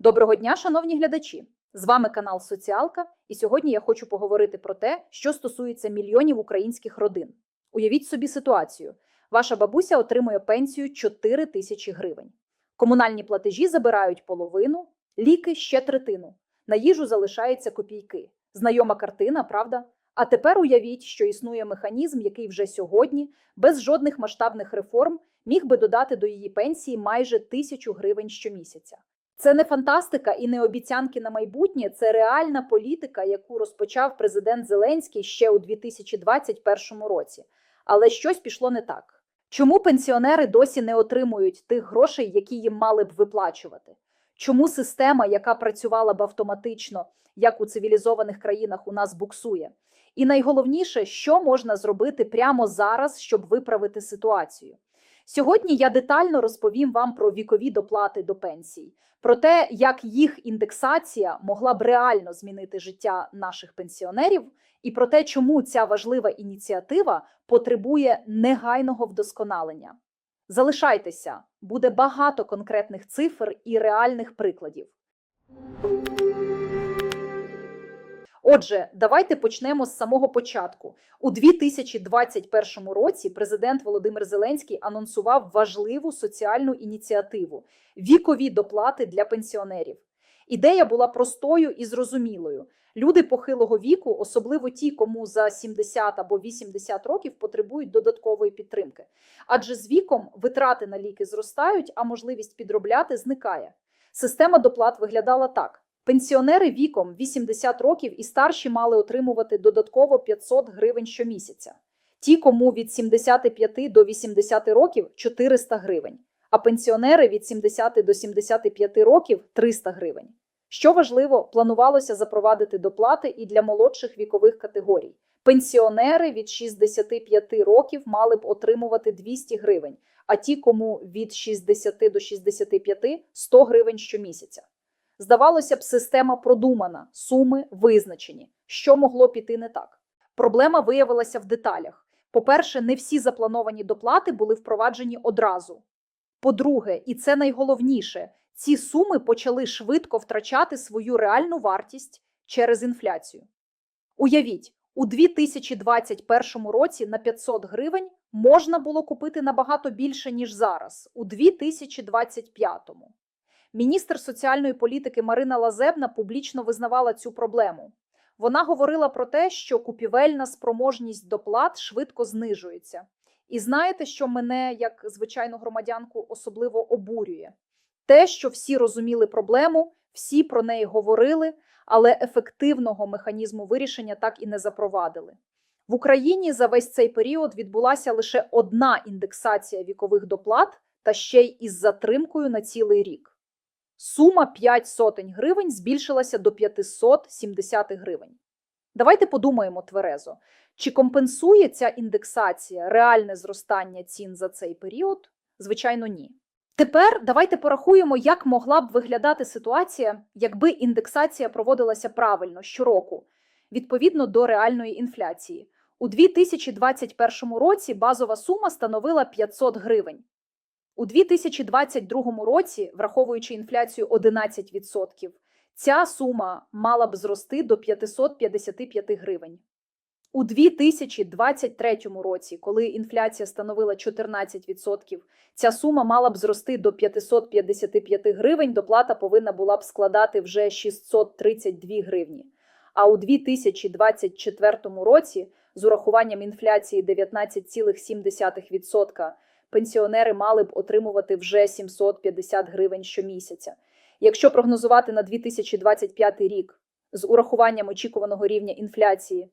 Доброго дня, шановні глядачі! З вами канал Соціалка, і сьогодні я хочу поговорити про те, що стосується мільйонів українських родин. Уявіть собі ситуацію: ваша бабуся отримує пенсію 4 тисячі гривень. Комунальні платежі забирають половину, ліки ще третину. На їжу залишаються копійки. Знайома картина, правда? А тепер уявіть, що існує механізм, який вже сьогодні, без жодних масштабних реформ, міг би додати до її пенсії майже тисячу гривень щомісяця. Це не фантастика і не обіцянки на майбутнє, це реальна політика, яку розпочав президент Зеленський ще у 2021 році. Але щось пішло не так. Чому пенсіонери досі не отримують тих грошей, які їм мали б виплачувати? Чому система, яка працювала б автоматично, як у цивілізованих країнах, у нас буксує? І найголовніше, що можна зробити прямо зараз, щоб виправити ситуацію? Сьогодні я детально розповім вам про вікові доплати до пенсій, про те, як їх індексація могла б реально змінити життя наших пенсіонерів, і про те, чому ця важлива ініціатива потребує негайного вдосконалення. Залишайтеся, буде багато конкретних цифр і реальних прикладів. Отже, давайте почнемо з самого початку. У 2021 році президент Володимир Зеленський анонсував важливу соціальну ініціативу вікові доплати для пенсіонерів. Ідея була простою і зрозумілою. Люди похилого віку, особливо ті, кому за 70 або 80 років потребують додаткової підтримки. Адже з віком витрати на ліки зростають, а можливість підробляти зникає. Система доплат виглядала так. Пенсіонери віком 80 років і старші мали отримувати додатково 500 гривень щомісяця. Ті, кому від 75 до 80 років 400 гривень, а пенсіонери від 70 до 75 років 300 гривень. Що важливо, планувалося запровадити доплати і для молодших вікових категорій. Пенсіонери від 65 років мали б отримувати 200 гривень, а ті, кому від 60 до 65 – 100 гривень щомісяця. Здавалося б, система продумана, суми визначені. Що могло піти не так? Проблема виявилася в деталях. По-перше, не всі заплановані доплати були впроваджені одразу. По-друге, і це найголовніше, ці суми почали швидко втрачати свою реальну вартість через інфляцію. Уявіть, у 2021 році на 500 гривень можна було купити набагато більше, ніж зараз, у 2025. Міністр соціальної політики Марина Лазебна публічно визнавала цю проблему. Вона говорила про те, що купівельна спроможність доплат швидко знижується. І знаєте, що мене, як звичайну громадянку, особливо обурює? Те, що всі розуміли проблему, всі про неї говорили, але ефективного механізму вирішення так і не запровадили. В Україні за весь цей період відбулася лише одна індексація вікових доплат, та ще й із затримкою на цілий рік. Сума 5 сотень гривень збільшилася до 570 гривень. Давайте подумаємо тверезо, чи компенсує ця індексація реальне зростання цін за цей період? Звичайно, ні. Тепер давайте порахуємо, як могла б виглядати ситуація, якби індексація проводилася правильно щороку, відповідно до реальної інфляції. У 2021 році базова сума становила 500 гривень. У 2022 році, враховуючи інфляцію 11%, ця сума мала б зрости до 555 гривень. У 2023 році, коли інфляція становила 14%, ця сума мала б зрости до 555 гривень, доплата повинна була б складати вже 632 гривні. А у 2024 році, з урахуванням інфляції 19,7%, пенсіонери мали б отримувати вже 750 гривень щомісяця. Якщо прогнозувати на 2025 рік з урахуванням очікуваного рівня інфляції,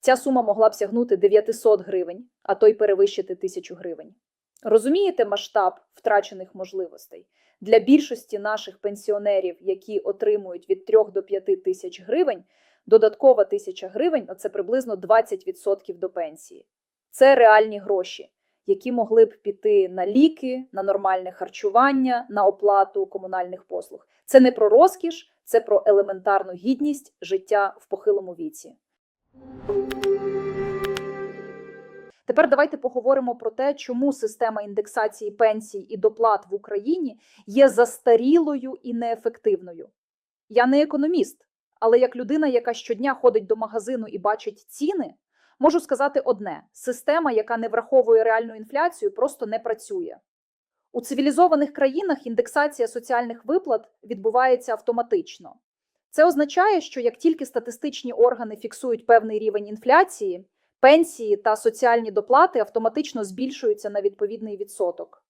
ця сума могла б сягнути 900 гривень, а то й перевищити 1000 гривень. Розумієте масштаб втрачених можливостей? Для більшості наших пенсіонерів, які отримують від 3 до 5 тисяч гривень, додаткова тисяча гривень це приблизно 20% до пенсії. Це реальні гроші які могли б піти на ліки, на нормальне харчування, на оплату комунальних послуг. Це не про розкіш, це про елементарну гідність життя в похилому віці. Тепер давайте поговоримо про те, чому система індексації пенсій і доплат в Україні є застарілою і неефективною. Я не економіст, але як людина, яка щодня ходить до магазину і бачить ціни, можу сказати одне: система, яка не враховує реальну інфляцію, просто не працює. У цивілізованих країнах індексація соціальних виплат відбувається автоматично. Це означає, що як тільки статистичні органи фіксують певний рівень інфляції, пенсії та соціальні доплати автоматично збільшуються на відповідний відсоток.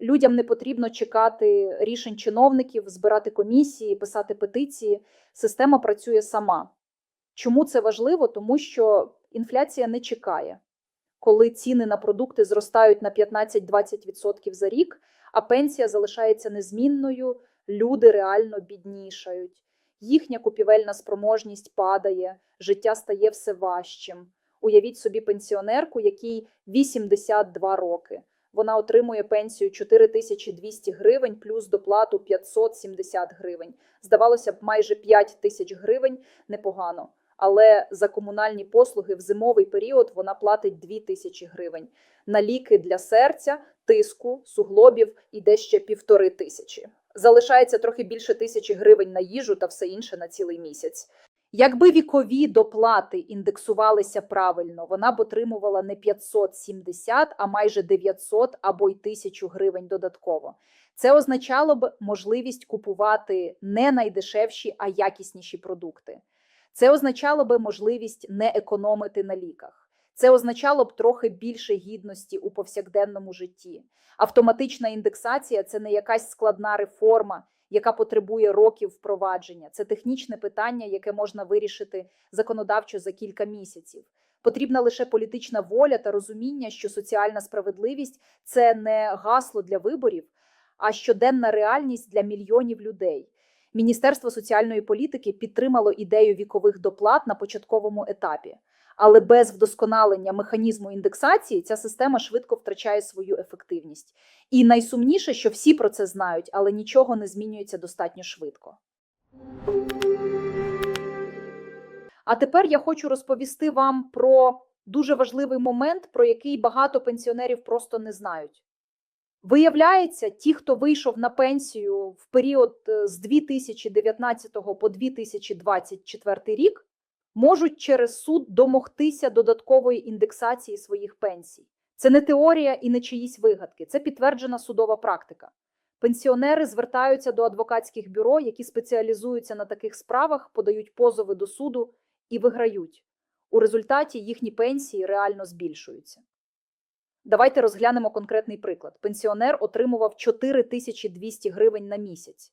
Людям не потрібно чекати рішень чиновників, збирати комісії, писати петиції. Система працює сама. Чому це важливо? Тому що інфляція не чекає, коли ціни на продукти зростають на 15-20% за рік, а пенсія залишається незмінною, люди реально біднішають. Їхня купівельна спроможність падає, життя стає все важчим. Уявіть собі пенсіонерку, якій 82 роки. Вона отримує пенсію 4200 гривень плюс доплату 570 гривень. Здавалося б, майже 5 тисяч гривень непогано. Але за комунальні послуги в зимовий період вона платить 2 тисячі гривень. На ліки для серця, тиску, суглобів іде ще півтори тисячі. Залишається трохи більше тисячі гривень на їжу та все інше на цілий місяць. Якби вікові доплати індексувалися правильно, вона б отримувала не 570, а майже 900 або й 1000 гривень додатково. Це означало б можливість купувати не найдешевші, а якісніші продукти. Це означало б можливість не економити на ліках. Це означало б трохи більше гідності у повсякденному житті. Автоматична індексація це не якась складна реформа, яка потребує років впровадження. Це технічне питання, яке можна вирішити законодавчо за кілька місяців. Потрібна лише політична воля та розуміння, що соціальна справедливість це не гасло для виборів, а щоденна реальність для мільйонів людей. Міністерство соціальної політики підтримало ідею вікових доплат на початковому етапі. Але без вдосконалення механізму індексації ця система швидко втрачає свою ефективність. І найсумніше, що всі про це знають, але нічого не змінюється достатньо швидко. А тепер я хочу розповісти вам про дуже важливий момент, про який багато пенсіонерів просто не знають. Виявляється, ті, хто вийшов на пенсію в період е, з 2019 по 2024 рік, можуть через суд домогтися додаткової індексації своїх пенсій. Це не теорія і не чиїсь вигадки, це підтверджена судова практика. Пенсіонери звертаються до адвокатських бюро, які спеціалізуються на таких справах, подають позови до суду і виграють. У результаті їхні пенсії реально збільшуються. Давайте розглянемо конкретний приклад. Пенсіонер отримував 4200 гривень на місяць.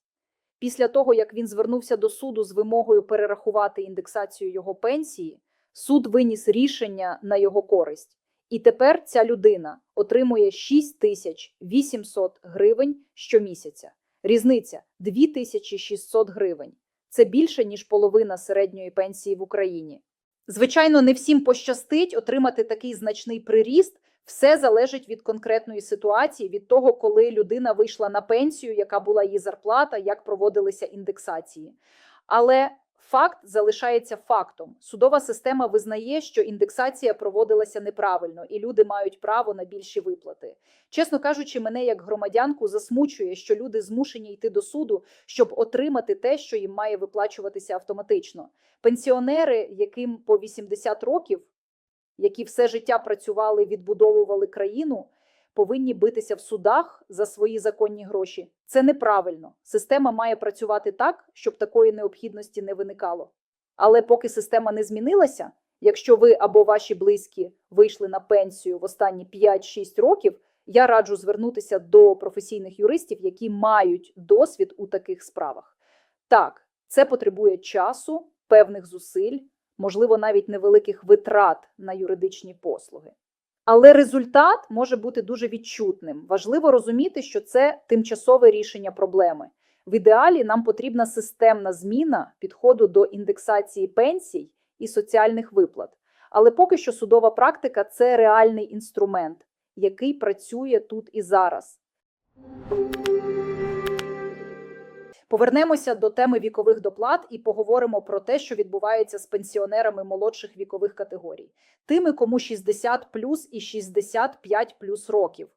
Після того, як він звернувся до суду з вимогою перерахувати індексацію його пенсії, суд виніс рішення на його користь. І тепер ця людина отримує 6800 гривень щомісяця. Різниця 2600 гривень. Це більше, ніж половина середньої пенсії в Україні. Звичайно, не всім пощастить отримати такий значний приріст. Все залежить від конкретної ситуації, від того, коли людина вийшла на пенсію, яка була її зарплата, як проводилися індексації. Але факт залишається фактом. Судова система визнає, що індексація проводилася неправильно, і люди мають право на більші виплати. Чесно кажучи, мене як громадянку засмучує, що люди змушені йти до суду, щоб отримати те, що їм має виплачуватися автоматично. Пенсіонери, яким по 80 років які все життя працювали, відбудовували країну, повинні битися в судах за свої законні гроші. Це неправильно. Система має працювати так, щоб такої необхідності не виникало. Але поки система не змінилася, якщо ви або ваші близькі вийшли на пенсію в останні 5-6 років, я раджу звернутися до професійних юристів, які мають досвід у таких справах. Так, це потребує часу, певних зусиль можливо, навіть невеликих витрат на юридичні послуги. Але результат може бути дуже відчутним. Важливо розуміти, що це тимчасове рішення проблеми. В ідеалі нам потрібна системна зміна підходу до індексації пенсій і соціальних виплат. Але поки що судова практика це реальний інструмент, який працює тут і зараз. Повернемося до теми вікових доплат і поговоримо про те, що відбувається з пенсіонерами молодших вікових категорій, тими, кому 60 плюс і 65 плюс років.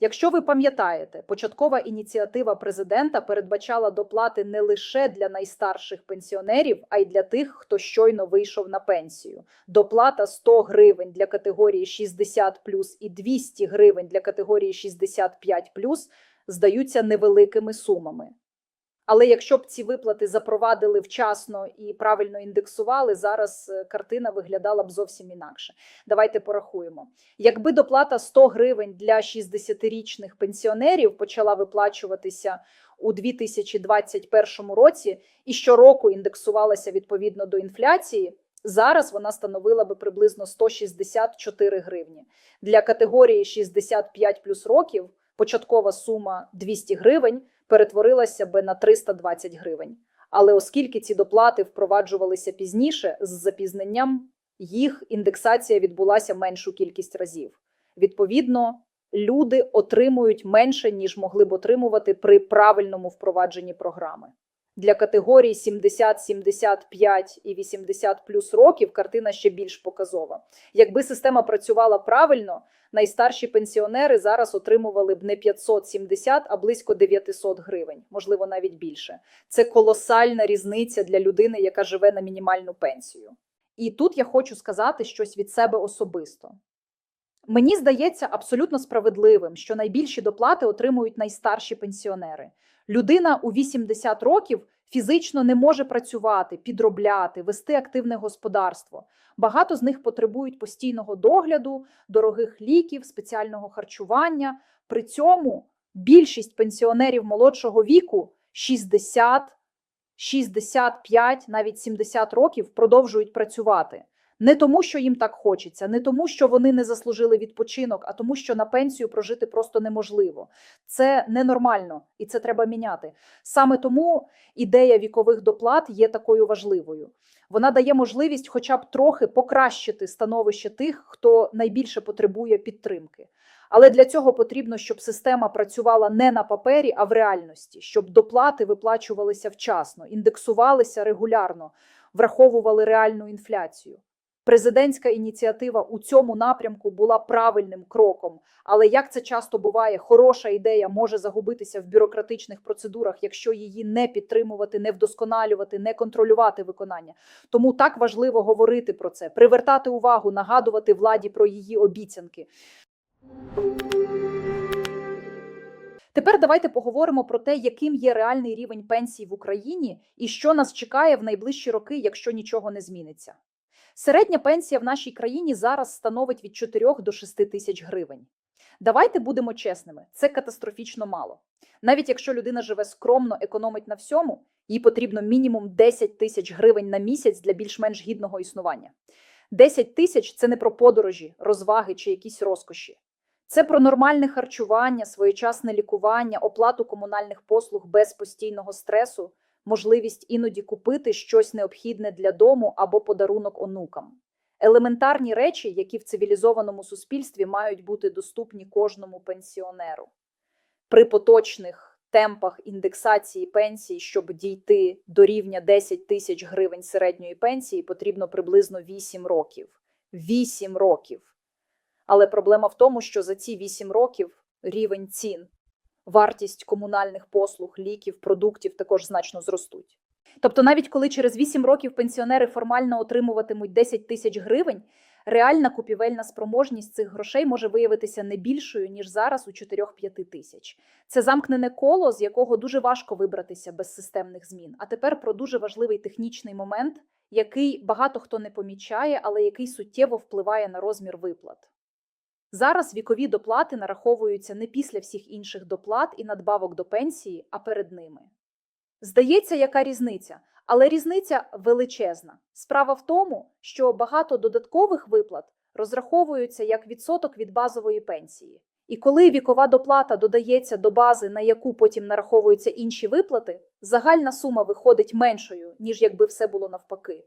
Якщо ви пам'ятаєте, початкова ініціатива президента передбачала доплати не лише для найстарших пенсіонерів, а й для тих, хто щойно вийшов на пенсію. Доплата 100 гривень для категорії 60 і 200 гривень для категорії 65 здаються невеликими сумами. Але якщо б ці виплати запровадили вчасно і правильно індексували, зараз е, картина виглядала б зовсім інакше. Давайте порахуємо. Якби доплата 100 гривень для 60-річних пенсіонерів почала виплачуватися у 2021 році і щороку індексувалася відповідно до інфляції. Зараз вона становила би приблизно 164 гривні. Для категорії 65 плюс років початкова сума 200 гривень перетворилася би на 320 гривень. Але оскільки ці доплати впроваджувалися пізніше, з запізненням їх індексація відбулася меншу кількість разів. Відповідно, люди отримують менше, ніж могли б отримувати при правильному впровадженні програми. Для категорій 70, 75 і 80 плюс років картина ще більш показова. Якби система працювала правильно, найстарші пенсіонери зараз отримували б не 570, а близько 900 гривень, можливо, навіть більше. Це колосальна різниця для людини, яка живе на мінімальну пенсію. І тут я хочу сказати щось від себе особисто. Мені здається абсолютно справедливим, що найбільші доплати отримують найстарші пенсіонери. Людина у 80 років фізично не може працювати, підробляти, вести активне господарство. Багато з них потребують постійного догляду, дорогих ліків, спеціального харчування. При цьому більшість пенсіонерів молодшого віку 60, 65, навіть 70 років продовжують працювати. Не тому, що їм так хочеться, не тому, що вони не заслужили відпочинок, а тому, що на пенсію прожити просто неможливо. Це ненормально і це треба міняти. Саме тому ідея вікових доплат є такою важливою. Вона дає можливість, хоча б трохи покращити становище тих, хто найбільше потребує підтримки. Але для цього потрібно, щоб система працювала не на папері, а в реальності, щоб доплати виплачувалися вчасно, індексувалися регулярно, враховували реальну інфляцію. Президентська ініціатива у цьому напрямку була правильним кроком. Але як це часто буває, хороша ідея може загубитися в бюрократичних процедурах, якщо її не підтримувати, не вдосконалювати, не контролювати виконання. Тому так важливо говорити про це, привертати увагу, нагадувати владі про її обіцянки. Тепер давайте поговоримо про те, яким є реальний рівень пенсій в Україні і що нас чекає в найближчі роки, якщо нічого не зміниться. Середня пенсія в нашій країні зараз становить від 4 до 6 тисяч гривень. Давайте будемо чесними, це катастрофічно мало. Навіть якщо людина живе скромно, економить на всьому, їй потрібно мінімум 10 тисяч гривень на місяць для більш-менш гідного існування. 10 тисяч це не про подорожі, розваги чи якісь розкоші. Це про нормальне харчування, своєчасне лікування, оплату комунальних послуг без постійного стресу, можливість іноді купити щось необхідне для дому або подарунок онукам. Елементарні речі, які в цивілізованому суспільстві мають бути доступні кожному пенсіонеру. При поточних темпах індексації пенсій, щоб дійти до рівня 10 тисяч гривень середньої пенсії, потрібно приблизно 8 років. 8 років. Але проблема в тому, що за ці 8 років рівень цін вартість комунальних послуг, ліків, продуктів також значно зростуть. Тобто, навіть коли через 8 років пенсіонери формально отримуватимуть 10 тисяч гривень, реальна купівельна спроможність цих грошей може виявитися не більшою ніж зараз у 4-5 тисяч. Це замкнене коло, з якого дуже важко вибратися без системних змін. А тепер про дуже важливий технічний момент, який багато хто не помічає, але який суттєво впливає на розмір виплат. Зараз вікові доплати нараховуються не після всіх інших доплат і надбавок до пенсії, а перед ними. Здається, яка різниця, але різниця величезна. Справа в тому, що багато додаткових виплат розраховуються як відсоток від базової пенсії. І коли вікова доплата додається до бази, на яку потім нараховуються інші виплати, загальна сума виходить меншою, ніж якби все було навпаки.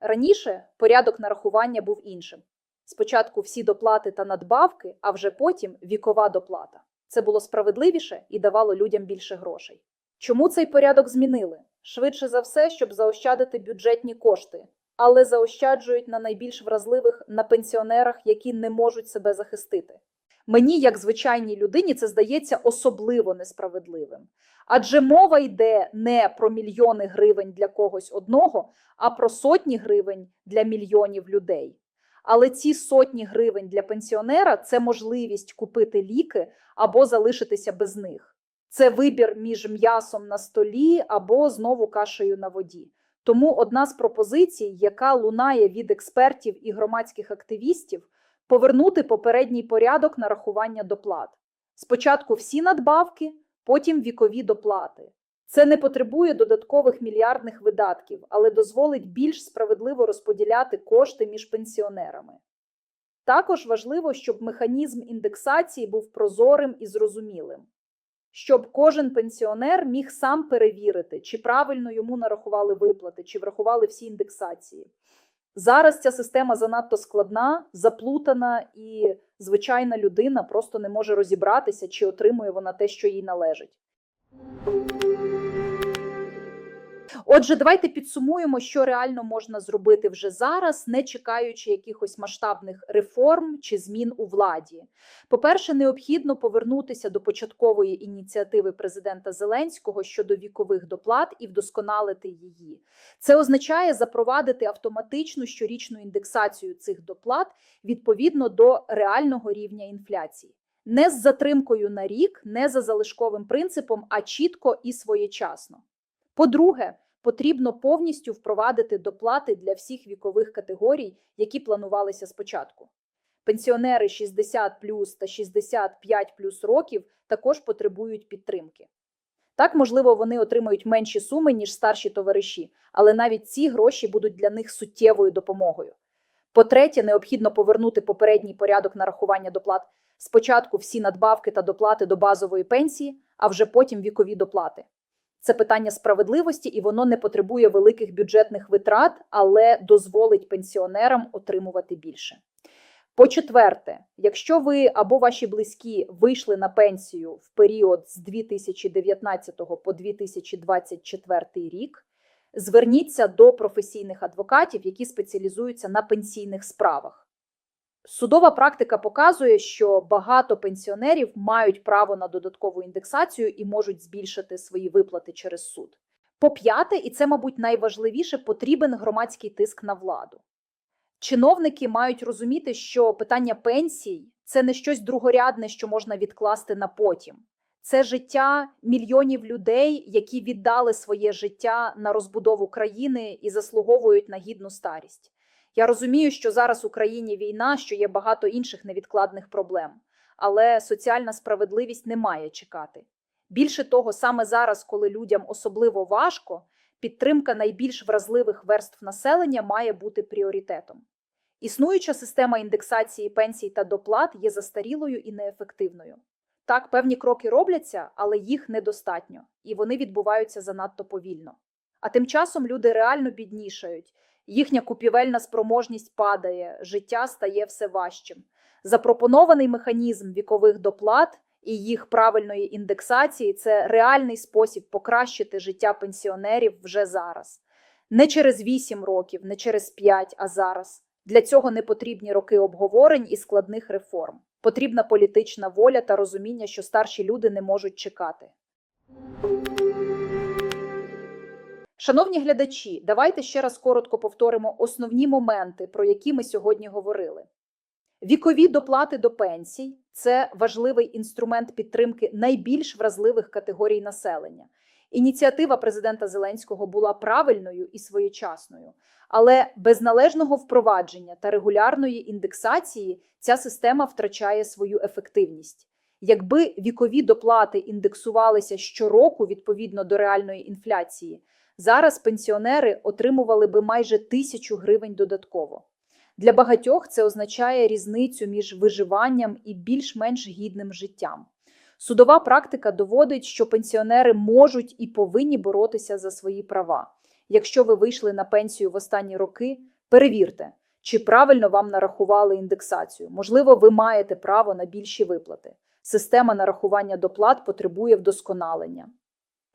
Раніше порядок нарахування був іншим. Спочатку всі доплати та надбавки, а вже потім вікова доплата. Це було справедливіше і давало людям більше грошей. Чому цей порядок змінили? Швидше за все, щоб заощадити бюджетні кошти, але заощаджують на найбільш вразливих на пенсіонерах, які не можуть себе захистити. Мені, як звичайній людині, це здається особливо несправедливим. Адже мова йде не про мільйони гривень для когось одного, а про сотні гривень для мільйонів людей. Але ці сотні гривень для пенсіонера це можливість купити ліки або залишитися без них. Це вибір між м'ясом на столі або знову кашею на воді. Тому одна з пропозицій, яка лунає від експертів і громадських активістів, повернути попередній порядок нарахування доплат. Спочатку всі надбавки, потім вікові доплати. Це не потребує додаткових мільярдних видатків, але дозволить більш справедливо розподіляти кошти між пенсіонерами. Також важливо, щоб механізм індексації був прозорим і зрозумілим, щоб кожен пенсіонер міг сам перевірити, чи правильно йому нарахували виплати, чи врахували всі індексації. Зараз ця система занадто складна, заплутана, і звичайна людина просто не може розібратися, чи отримує вона те, що їй належить. Отже, давайте підсумуємо, що реально можна зробити вже зараз, не чекаючи якихось масштабних реформ чи змін у владі. По-перше, необхідно повернутися до початкової ініціативи президента Зеленського щодо вікових доплат і вдосконалити її. Це означає запровадити автоматичну щорічну індексацію цих доплат відповідно до реального рівня інфляції. Не з затримкою на рік, не за залишковим принципом, а чітко і своєчасно. По-друге, потрібно повністю впровадити доплати для всіх вікових категорій, які планувалися спочатку. Пенсіонери 60 плюс та 65 плюс років також потребують підтримки. Так, можливо, вони отримають менші суми, ніж старші товариші, але навіть ці гроші будуть для них суттєвою допомогою. По-третє, необхідно повернути попередній порядок нарахування доплат. Спочатку всі надбавки та доплати до базової пенсії, а вже потім вікові доплати. Це питання справедливості, і воно не потребує великих бюджетних витрат, але дозволить пенсіонерам отримувати більше. По-четверте, якщо ви або ваші близькі вийшли на пенсію в період з 2019 по 2024 рік, зверніться до професійних адвокатів, які спеціалізуються на пенсійних справах. Судова практика показує, що багато пенсіонерів мають право на додаткову індексацію і можуть збільшити свої виплати через суд. По п'яте, і це, мабуть, найважливіше, потрібен громадський тиск на владу. Чиновники мають розуміти, що питання пенсій це не щось другорядне, що можна відкласти на потім. Це життя мільйонів людей, які віддали своє життя на розбудову країни і заслуговують на гідну старість. Я розумію, що зараз в Україні війна, що є багато інших невідкладних проблем, але соціальна справедливість не має чекати. Більше того, саме зараз, коли людям особливо важко, підтримка найбільш вразливих верств населення має бути пріоритетом. Існуюча система індексації пенсій та доплат є застарілою і неефективною. Так, певні кроки робляться, але їх недостатньо, і вони відбуваються занадто повільно. А тим часом люди реально біднішають, їхня купівельна спроможність падає, життя стає все важчим. Запропонований механізм вікових доплат і їх правильної індексації це реальний спосіб покращити життя пенсіонерів вже зараз. Не через 8 років, не через 5, а зараз. Для цього не потрібні роки обговорень і складних реформ. Потрібна політична воля та розуміння, що старші люди не можуть чекати. Шановні глядачі, давайте ще раз коротко повторимо основні моменти, про які ми сьогодні говорили. Вікові доплати до пенсій це важливий інструмент підтримки найбільш вразливих категорій населення. Ініціатива президента Зеленського була правильною і своєчасною, але без належного впровадження та регулярної індексації ця система втрачає свою ефективність. Якби вікові доплати індексувалися щороку відповідно до реальної інфляції, зараз пенсіонери отримували би майже тисячу гривень додатково. Для багатьох це означає різницю між виживанням і більш-менш гідним життям. Судова практика доводить, що пенсіонери можуть і повинні боротися за свої права. Якщо ви вийшли на пенсію в останні роки, перевірте, чи правильно вам нарахували індексацію. Можливо, ви маєте право на більші виплати. Система нарахування доплат потребує вдосконалення.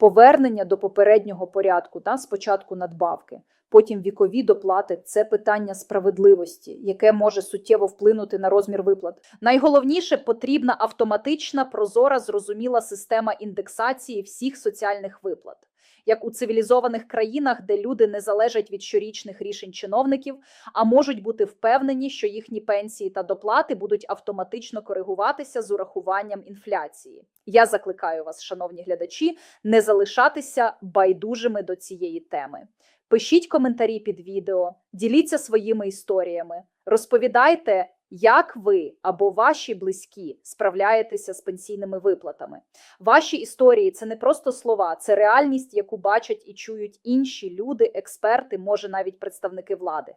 Повернення до попереднього порядку, та спочатку надбавки, потім вікові доплати це питання справедливості, яке може суттєво вплинути на розмір виплат. Найголовніше потрібна автоматична, прозора, зрозуміла система індексації всіх соціальних виплат. Як у цивілізованих країнах, де люди не залежать від щорічних рішень чиновників, а можуть бути впевнені, що їхні пенсії та доплати будуть автоматично коригуватися з урахуванням інфляції. Я закликаю вас, шановні глядачі, не залишатися байдужими до цієї теми. Пишіть коментарі під відео, діліться своїми історіями, розповідайте, як ви або ваші близькі справляєтеся з пенсійними виплатами. Ваші історії це не просто слова, це реальність, яку бачать і чують інші люди, експерти, може навіть представники влади.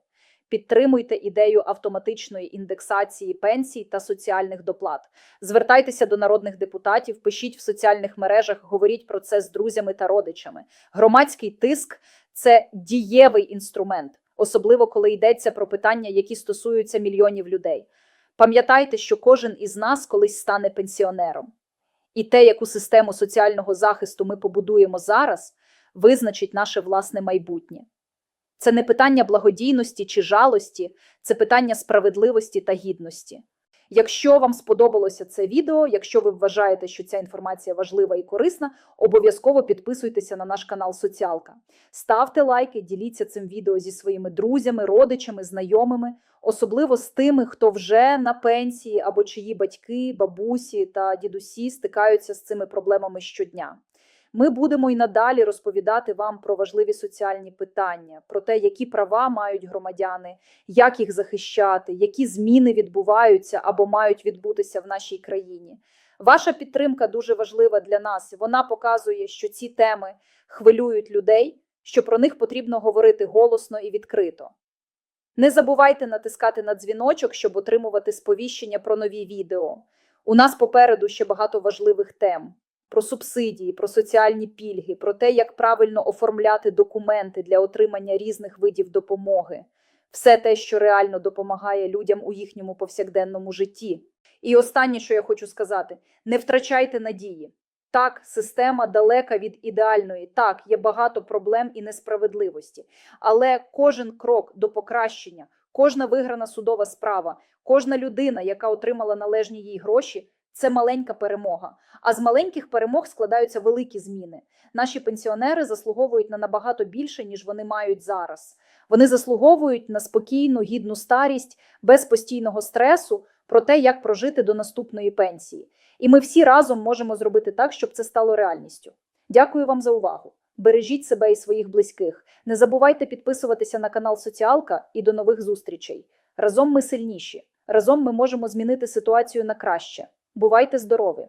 Підтримуйте ідею автоматичної індексації пенсій та соціальних доплат. Звертайтеся до народних депутатів, пишіть в соціальних мережах, говоріть про це з друзями та родичами. Громадський тиск це дієвий інструмент, особливо коли йдеться про питання, які стосуються мільйонів людей. Пам'ятайте, що кожен із нас колись стане пенсіонером, і те, яку систему соціального захисту ми побудуємо зараз, визначить наше власне майбутнє. Це не питання благодійності чи жалості, це питання справедливості та гідності. Якщо вам сподобалося це відео, якщо ви вважаєте, що ця інформація важлива і корисна, обов'язково підписуйтеся на наш канал Соціалка. Ставте лайки, діліться цим відео зі своїми друзями, родичами, знайомими, особливо з тими, хто вже на пенсії або чиї батьки, бабусі та дідусі стикаються з цими проблемами щодня. Ми будемо і надалі розповідати вам про важливі соціальні питання, про те, які права мають громадяни, як їх захищати, які зміни відбуваються або мають відбутися в нашій країні. Ваша підтримка дуже важлива для нас. Вона показує, що ці теми хвилюють людей, що про них потрібно говорити голосно і відкрито. Не забувайте натискати на дзвіночок, щоб отримувати сповіщення про нові відео. У нас попереду ще багато важливих тем про субсидії, про соціальні пільги, про те, як правильно оформляти документи для отримання різних видів допомоги, все те, що реально допомагає людям у їхньому повсякденному житті. І останнє, що я хочу сказати: не втрачайте надії. Так, система далека від ідеальної, так, є багато проблем і несправедливості, але кожен крок до покращення, кожна виграна судова справа, кожна людина, яка отримала належні їй гроші, це маленька перемога. А з маленьких перемог складаються великі зміни. Наші пенсіонери заслуговують на набагато більше, ніж вони мають зараз. Вони заслуговують на спокійну, гідну старість, без постійного стресу про те, як прожити до наступної пенсії. І ми всі разом можемо зробити так, щоб це стало реальністю. Дякую вам за увагу. Бережіть себе і своїх близьких. Не забувайте підписуватися на канал Соціалка і до нових зустрічей. Разом ми сильніші. Разом ми можемо змінити ситуацію на краще. Бувайте здорові!